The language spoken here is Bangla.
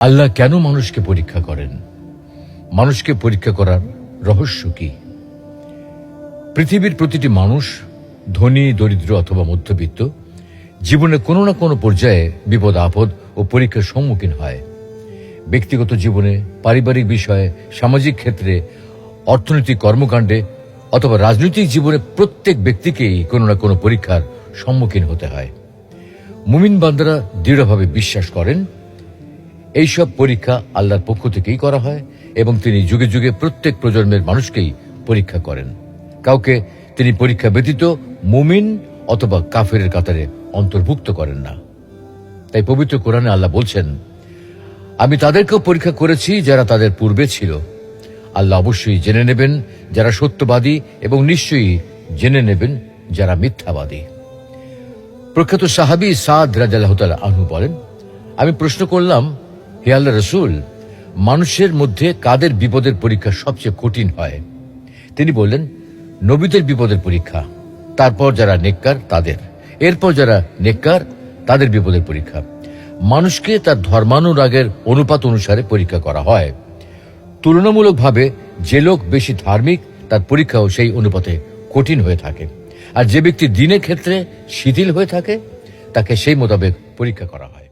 আল্লাহ কেন মানুষকে পরীক্ষা করেন? মানুষকে পরীক্ষা করার রহস্য কি? পৃথিবীর প্রতিটি মানুষ, ধনী, দরিদ্র অথবা মধ্যবিত্ত, জীবনে কোনো না কোনো পর্যায়ে বিপদ, আপদ ও পরীক্ষার সম্মুখীন হয়। ব্যক্তিগত জীবনে, পারিবারিক বিষয়ে, সামাজিক ক্ষেত্রে, অর্থনৈতিক কর্মকাণ্ডে অথবা রাজনৈতিক জীবনে প্রত্যেক ব্যক্তিকেই কোনো না কোনো পরীক্ষার সম্মুখীন হতে হয়। মুমিন বান্দারা দৃঢ়ভাবে বিশ্বাস করেন এইসব পরীক্ষা আল্লাহর পক্ষ থেকেই করা হয় এবং তিনি যুগে যুগে প্রত্যেক প্রজন্মের মানুষকেই পরীক্ষা করেন। কাউকে তিনি পরীক্ষা ব্যতীত মুমিন অথবা কাফেরের কাতারে অন্তর্ভুক্ত করেন না। তাই পবিত্র কোরআনে আল্লাহ বলছেন, আমি তাদেরকেও পরীক্ষা করেছি যারা তাদের পূর্বে ছিল। আল্লাহ অবশ্যই জেনে নেবেন যারা সত্যবাদী এবং নিশ্চয়ই জেনে নেবেন যারা মিথ্যাবাদী। প্রখ্যাত সাহাবি সাদ রাজাল্লাহ আনহু বলেন, আমি প্রশ্ন করলাম হে আল্লাহ রসুল, মানুষের মধ্যে কাদের বিপদের পরীক্ষা সবচেয়ে কঠিন হয়? তিনি বললেন, নবীদের বিপদের পরীক্ষা, তারপর যারা নেককার, তাদের। এরপর যারা নেককার, তাদের বিপদের পরীক্ষা। মানুষকে তার ধর্মানুরাগের অনুপাত অনুসারে পরীক্ষা করা হয়। তুলনামূলকভাবে যে লোক বেশি ধার্মিক, তার পরীক্ষাও সেই অনুপাতে কঠিন হয়ে থাকে। আর যে ব্যক্তি দিনের ক্ষেত্রে শিথিল হয়ে থাকে, তাকে সেই মোতাবেক পরীক্ষা করা হয়।